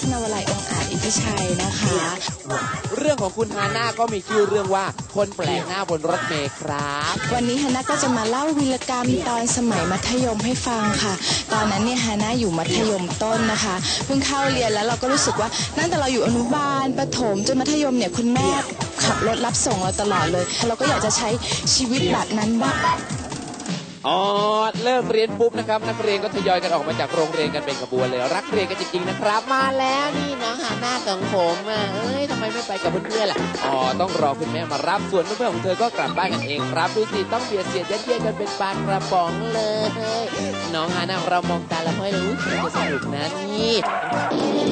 ชนาวลัยองค์อาจอิทธิชัยนะคะ เรื่องของคุณฮาน่าก็มีชื่อเรื่องว่าคนแปลกหน้าบนรถเมล์ครับ วันนี้ฮาน่าก็จะมาเล่าวีรกรรมตอนสมัยมัธยมให้ฟังค่ะ ตอนนั้นเนี่ยฮาน่าอยู่มัธยมต้นนะคะเพิ่งเข้าเรียนแล้วเราก็รู้สึกว่าตั้งแต่เราอยู่อนุบาลประถมจนมัธยมเนี่ยคุณแม่ขับรถรับส่งเราตลอดเลย เราก็อยากจะใช้ชีวิตแบบนั้นบ้าง อ๋อเลิกเรียนปุ๊บนะครับ นักเรียนก็ทยอยกันออกมาจากโรงเรียนกันเป็นขบวนเลยรักเรียนกันจริงๆนะครับ มาแล้วนี่น้องฮาน่าของผมอะเอ้ยทำไมไม่ไปกับเพื่อนๆล่ะอ๋อต้องรอคุณแม่มารับส่วนเพื่อนๆของเธอก็กลับบ้านกันเองครับดูสิต้องเบียดเสียดยัดเยียดกันเป็นปลากระป๋องเลย น้องฮาน่าเรามองตาแล้วค่อยรู้สึกจะสนุกนะนี่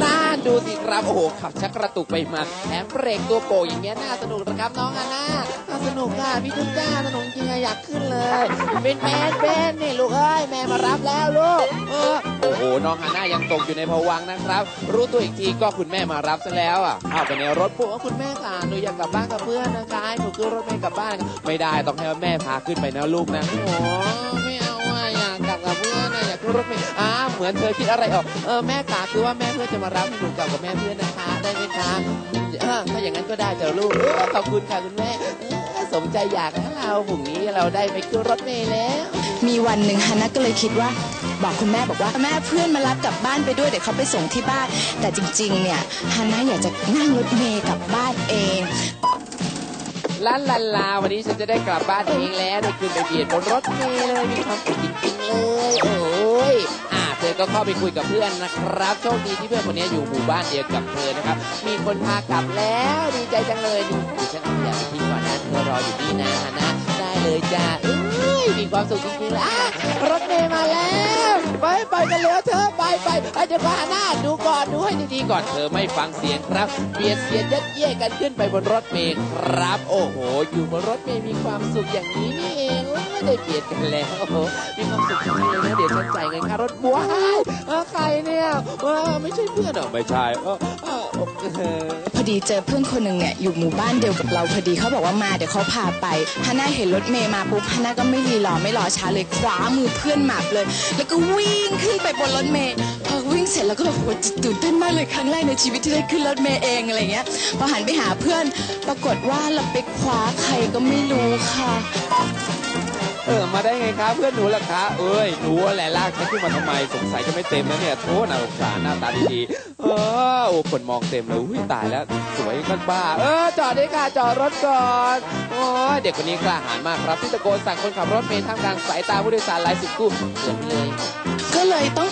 น่าดูสิครับโอ้โหขับชักกระตุกไปมาแถมเบรกตัวโป่งอย่างเงี้ยน่าสนุกนะครับน้องฮาน่าน่าสนุกอะพี่ทุกจ้าสนุกจริงอะอยากขึ้นเลยเป็นแมนเป็นนี่ลูกเอ้ยแม่มารับแล้วลูกเออโอ้โหน้องฮาน่ายังตกอยู่ในภวังค์นะครับ รู้ตัวอีกทีก็คุณแม่มารับซะแล้วอะเอาไปในรถปุ๊บว่าคุณแม่ค่ะหนูอยากกลับบ้านกับเพื่อนนะคะให้หนูขึ้นรถเมล์กลับบ้าน ไม่ได้ต้องให้แม่พาขึ้นไปนะลูกนะโอ้โหไม่เอาอะอยากกลับกับเพื่อนนะอยากขึ้นรถเมล์อ่าเหมือนเธอคิดอะไรออกเออแม่ขาคือว่าแม่เพื่อนจะมารับให้หนูกลับกับแม่เพื่อนนะคะ ได้ไหมคะเออถ้าอย่างนั้นก็ได้เจ้าลูกเออขอบคุณค่ะคุณแม่เออ สมใจอยากนะเราพรุ่งนี้เราได้ไปขึ้นรถเมล์แล้ว มีวันหนึ่งฮาน่าก็เลยคิดว่าบอกคุณแม่บอกว่าแม่เพื่อนมารับกลับบ้านไปด้วยเดี๋ยวเขาไปส่งที่บ้าน แต่จริงๆ เนี่ยฮาน่าอยากจะนั่งรถเมล์กลับบ้านเองลาลาลาวันนี้ฉันจะได้กลับบ้านเองแล้วได้ขึ้นไปเบียดบนรถเมล์เลยมีความสุขจริงๆเลยโอ้ยอ่าเธอก็เข้าไปคุยกับเพื่อนนะครับโชคดีที่เพื่อนคนนี้อยู่หมู่บ้านเดียวกับเธอนะครับ มีคนพากลับแล้วดีใจจังเลยนี่ดิฉันเอาอยากไปทิ้ง ก่อนนะเธอรออยู่ที่นานะได้เลยจ้าเอ้ยมีความสุขจริงๆเลยอะรถเมย์มาแล้วไปไปกันเลยเธอไปไปไปเดี๋ยวพาหน้าดูก่อนดูให้ดีๆก่อนเธอไม่ฟังเสียงครับเบียดเสียดยัดเยียดกันขึ้นไปบนรถเมย์ครับ โอ้โห อยู่บนรถเมย์มีความสุขอย่างนี้นี่เองได้เบียดกันแล้วมีความสุขจริงเลยนะเดี๋ยวฉันจ่ายเงินค่ารถบัวให้เออใครเนี่ยไม่ใช่เพื่อนเหรอไม่ใช่พอดีเจอเพื่อนคนหนึ่งเนี่ยอยู่หมู่บ้านเดียวกับเราพอดีเขาบอกว่ามาเดี๋ยวเขาพาไปฮาน่าเห็นรถเมย์มาปุ๊บฮาน่าก็ไม่รีรอไม่รอช้าเลยคว้ามือเพื่อนหมับเลย แล้วก็วิ่งขึ้นไปบนรถเมย์พอวิ่งเสร็จแล้วก็แบบโหตื่นเต้นมากเลยครั้งแรกในชีวิตที่ได้ขึ้นรถเมย์เองอะไรเงี้ยพอหันไปหาเพื่อนปรากฏว่าเราไปคว้าใครก็ไม่รู้ค่ะ เออมาได้ไงครับเพื่อนหนูล่ะคะเอ้ยหนูแหละลากฉันขึ้นมาทำไมสงสัยจะไม่เต็มนะเนี่ยโทษนะสงสารหน้าตาดีๆเออโอ้คนมองเต็มเลยอุ้ยตายแล้วสวยกันบ้า เออจอดด้ค่ะจอดรถก่อนโอ้ยเด็กคนนี้กล้าหาญมากครับที่ตะโกนสั่งคนขับรถเมล์ท่ามกลางสายตาผู้โดยสารหลายสิบคู่เกินเลย ก็เลยต้อง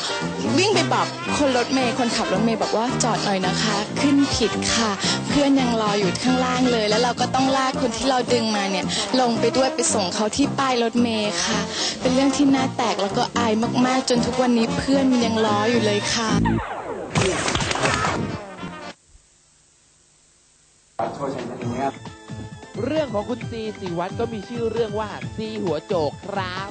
วิ่งไปบอกคนรถเมย์คนขับรถเมย์บอกว่าจอดหน่อยนะคะ ขึ้นผิดค่ะ เพื่อนยังรออยู่ข้างล่างเลย แล้วเราก็ต้องลากคนที่เราดึงมาเนี่ยลงไปด้วยไปส่งเขาที่ป้ายรถเมย์ค่ะ เป็นเรื่องที่น่าแตกแล้วก็อายมากๆ จนทุกวันนี้เพื่อนยังรออยู่เลยค่ะโชว์ชัยชนะอย่างเงี้ยเรื่องของคุณซีสิวัตรก็มีชื่อเรื่องว่าซีหัวโจกครับ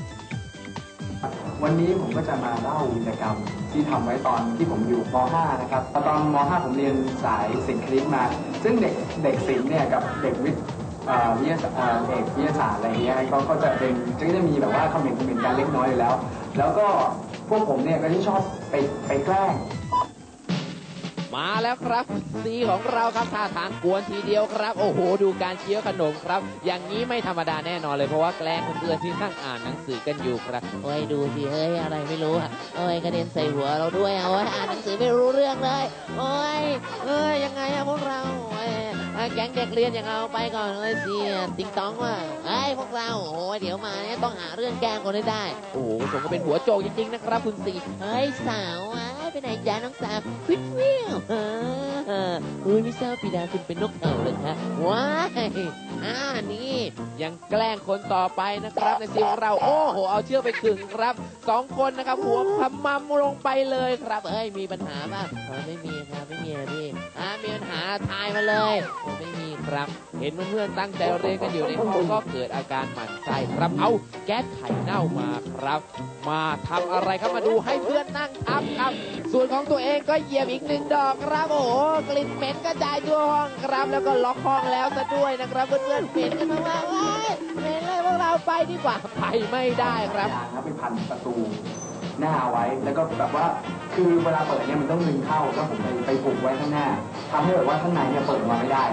วันนี้ผมก็จะมาเล่าวิจกรรมที่ทำไว้ตอนที่ผมอยู่ม .5 นะครับตอนม .5 ผมเรียนสายสิ่งคลิปมา ซึ่งเด็กเด็กศิลป์เนี่ยกับเด็กวิทย์วิทยาศาสตร์เอ่อเอกวิทยาศาสตร์อะไรเงี้ยก็ก็จะเป็นก็จะมีแบบว่าคอมเมนต์คอมเมนต์กันเล็กน้อยอยู่แล้ว แล้วก็พวกผมเนี่ยก็ที่ชอบไปไปแกล้ง มาแล้วครับซีของเราครับท่าทางกวนทีเดียวครับ โอ้โห ดูการเคี้ยวขนมครับ อย่างนี้ไม่ธรรมดาแน่นอนเลยเพราะว่าแกล้งเพื่อนๆที่นั่งอ่านหนังสือกันอยู่ครับเฮ้ยดูสิเฮ้ยอะไรไม่รู้อะเอ้ยกระเด็นใส่หัวเราด้วยเอาไว้ยอ่านหนังสือไม่รู้เรื่องเลยโอ้ยเอ้ยยังไงอะพวกเราเอ้ยอะแก๊งเด็กเรียนอย่างเอาไปก่อนเลยสิติงตองว่ะเอ้ยพวกเราโอ้ยเดี๋ยวมาเนี่ยต้องหาเรื่องแกล้งคนให้ได้โอ้โหสมก็เป็นหัวโจกจริงๆนะครับคุณซีเฮ้ยสาวอะ ไปไหนจ้าน้องสาววิววิวเอออุ้ยไม่ทราบปีดาคุณเป็นนกเขาเลยคะว้ายอ่านี่ยังแกล้งคนต่อไปนะครับ ในซีของเราโอ้โหเอาเชือกไปขึงครับสองคนนะครับ หัวพมมลงไปเลยครับ เอ้ยมีปัญหาป่ะไม่มีครับไม่มีพี่อ่ามีปัญหาทายมาเลยไม่มีครับ เห็นเพื่อนๆตั้งใจเรียนกันอยู่ในห้องก็เกิดอาการหมั่นไส้ครับเอาแก๊สไข่เน่ามาครับ มาทำอะไรครับมาดูให้เพื่อนนั่ง ของตัวเองก็เหยียบอีกหนึ่งดอกครับโอ้โหกลิ่นเหม็นกระจายทั่วห้องครับแล้วก็ล็อกห้องแล้วซะด้วยนะครับเพื่อนๆเหม็นกันมากๆเว้ยเหม็นเลยพวกเราไปดีกว่าไปไม่ได้ครับอย่างครับไปพันประตูหน้าไว้ แล้วก็แบบว่าคือเวลาเปิดเนี่ยมันต้องดึงเข้าแล้วผมไปไปผูกไว้ข้างหน้าทำให้แบบว่าข้างในเนี่ยเปิดออกมาไม่ได้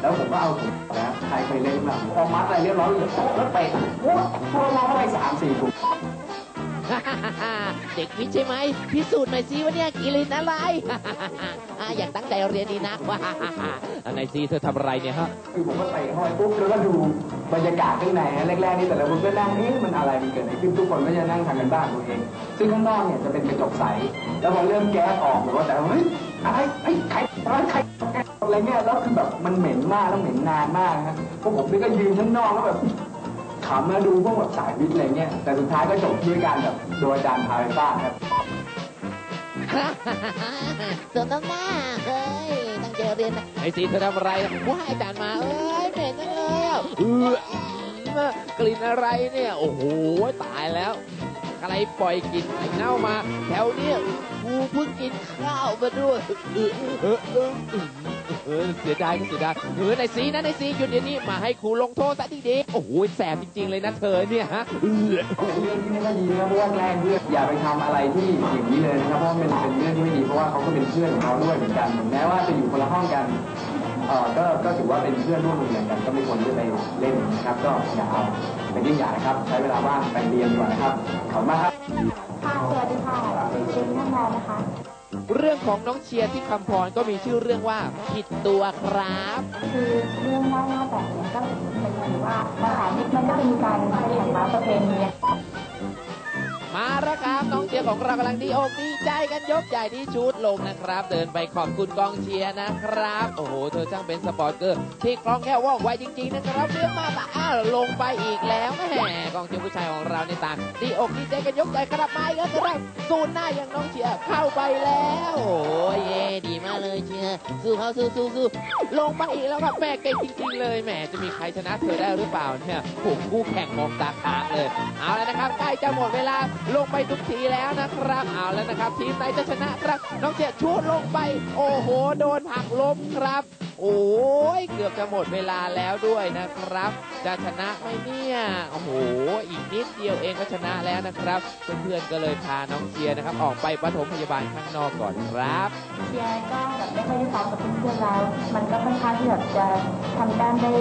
แล้วผมก็เอาถุงนะใครเคยเล่นบ้างผมเอามัดอะไรเรียบร้อยเลยแล้วเตะโอ้โหมองเข้าไปสามสี่ถุง เด็กวิทย์ใช่ไหมพิสูจน์หน่อยซิว่าเนี่ยกิรินอะไรอะอยากตั้งใจเรียนดีนักว่าอันไหนซีเธอทำอะไรเนี่ยฮะคือผมก็เตะเข้าไปปุ๊บแล้วก็ดูบรรยากาศข้างในแรกๆนี่แต่ละคนก็นั่งเอ๊ะมันอะไรมันเกิดอะไรขึ้นทุกคนก็จะนั่งทำกันบ้านตัวเอง ซึ่งข้างนอกเนี่ยจะเป็นกระจกใส แล้วพอเริ่มแก๊สออกหรือว่าแต่เฮ้ยอะไรไอ้ใครอะไรใครอะไรเงี้ยแล้วคือแบบมันเหม็นมากแล้วเหม็นนานมากนะพวกผมนี่ก็ยืนข้างนอกแล้วแบบ ขำแล้วดูพวกแบบสายวิทย์อะไรเงี้ย แต่สุดท้ายก็จบด้วยการแบบโดยอาจารย์พาไปบ้านครับสมน้ำหน้าเอ้ยตั้งใจเรียนนะไอซีเธอทำอะไรว่าให้อาจารย์มา เอ้ยเหม็นจังเลยอะเออกลิ่นอะไรเนี่ย โอ้โห ตายแล้วใครปล่อยกลิ่นไข่เน่ามา แถวเนี้ยกูเพิ่งกินข้าวมาด้วยเออเออเออเออเออเสียดายก็เสียดายเออในซีนะในซีหยุดเดี๋ยวนี้มาให้ครูลงโทษซะดีๆโอ้โหแสบจริง ๆ เลยนะเธอเนี่ยฮะเรื่องที่ไม่ค่อยดีนะเพราะว่าแกล้งเพื่อนอย่าไปทำอะไรที่อย่างนี้เลยนะครับเพราะว่ามันเป็นเรื่องที่ไม่ดีเพราะว่าเขาก็เป็นเพื่อนของเราด้วยเหมือนกันแม้ว่าจะอยู่คนละห้องกันเออก็ก็ถือว่าเป็นเพื่อนร่วมโรงเรียนกันก็ไม่ควรที่จะไปเล่นนะครับ ก็อย่าเอาเป็นยิ่งอย่านะครับ ใช้เวลาว่างไปเรียนดีกว่านะครับขอบคุณมากครับค่ะสวัสดีค่ะเจนนั่งรอนะคะ เรื่องของน้องเชียร์ที่คำพรก็มีชื่อเรื่องว่าผิดตัวครับ คือเรื่องเล่าหน้าแบบเนี้ยก็เป็นเหมือนว่าภาษาเด็กมันก็จะมีการแข่งม้าประเพณีมาแล้วครับ น้องเชียร์ของเรากำลังดีอกดีใจกันยกใหญ่ที่ชุดลงนะครับ เดินไปขอบคุณกองเชียร์นะครับ โอ้โห เธอช่างเป็นสปอร์ตเกอร์ที่คล่องแคล่วว่องไวจริงๆนะครับเรื่องมาตาอ้าวลงไปอีกแล้วแหมกองเชียร์ผู้ชายของเราในต่างดีอกดีใจกันยกใหญ่ครับมาอีกแล้วครับสูนหน้าอย่างน้องเชียร์เข้าไปแล้ว โอ้ยเย่ดีมากเลยเชียร์สู้เขาสู้สู้สู้ลงมาอีกแล้วครับแม่เก่งจริงๆเลยแหมจะมีใครชนะเธอได้หรือเปล่าเนี่ยผมคู่แข่งมองตาค้างเลย เอาแล้วนะครับใกล้จะหมดเวลาลงไปทุกทีแล้วนะครับเอาแล้วนะครับ ทีมไหนจะชนะครับน้องเจียชูดลงไป โอ้โห โดนผักล้มครับ โอ้ยเกือบจะหมดเวลาแล้วด้วยนะครับ จะชนะไหมเนี่ยโอ้โหอีกนิดเดียวเองก็ชนะแล้วนะครับเพื่อนๆก็เลยพาน้องเชียร์นะครับ ออกไปปฐมพยาบาลข้างนอกก่อนครับเชียร์ก็แบบไม่ค่อยได้ซ้อมกับเพื่อนๆแล้วมันก็ค่อนข้างที่แบบจะทำแต้มได้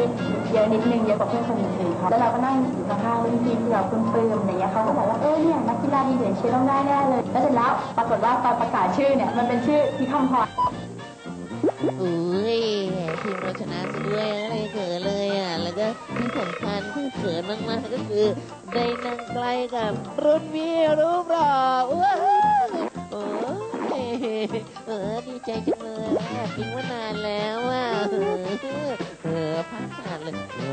เยอะนิดนึงเยอะกว่าเพื่อนคนอื่นๆครับแล้วเราก็นั่งอยู่ข้างๆรุ่นพี่ที่เราปลื้มๆอย่างเงี้ยเขาก็บอกว่าเออเนี่ยนักกีฬาดีเด่นเชียร์ต้องได้แน่เลย แล้วเสร็จแล้วปรากฏว่าตอนประกาศชื่อเนี่ยมันเป็นชื่อที่คำพร อุ้ยทีมเราชนะซะด้วยอะไรเขินเลยอะ แล้วก็ที่สำคัญที่เขินมากๆก็คือ ได้นั่งใกล้กับรุ่นพี่รูปหล่อว้าวโอ้ยเออดีใจจังเลยทิ้งมานานแล้วอะเออพักผ่านเลยเอ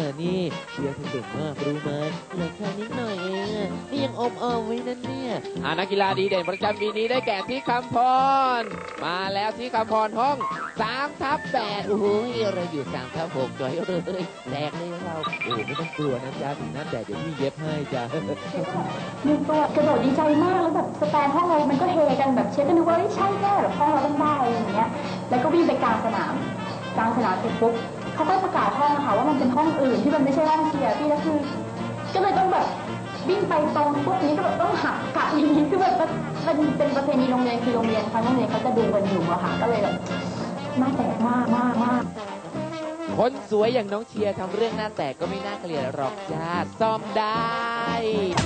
อนี่เชียร์เธอเก่งมากรู้ไหมเหลือแค่นิดหน่อย ยังอมเอมไว้นั่นเนี่ยอานักกีฬาดีเด่นประจำปีนี้ได้แก่ที่คำพร มาแล้วที่คำพรห้อง3ทับ8โอ้โหเราอยู่สามทับหกจอยเลยแตกเลยเราโอ้ไม่ต้องกลัวนะจ๊ะถึงน้าแต่เดี๋ยวพี่เย็บให้จ้ะนึ่งตัวกระโดดดีใจมากแล้วแบบสแตนห้องเรา มันก็เฮกันแบบเชียร์กันนึกว่าใช่แน่แบบห้องเราต้องได้อะไรอย่างเงี้ย แล้วก็วิ่งไปกลางสนามกลางสนามเสร็จปุ๊บเขาก็ประกาศห้องอะค่ะว่ามันเป็นห้องอื่นที่มันไม่ใช่ห้องเชียร์พี่แล้วคือ ไปตรงพวกนี้ก็แบบต้องหักกลับอย่างนี้คือแบบมันเป็นประเพณีโรงเรียนคือโรงเรียนทั้งโรงเรียนเขาจะดูกันอยู่อะค่ะก็เลยแบบน่าแตกมากมากมากคนสวยอย่างน้องเชียร์ทำเรื่องหน้าแตกก็ไม่น่าเกลียดหรอกจ้าซ่อมได้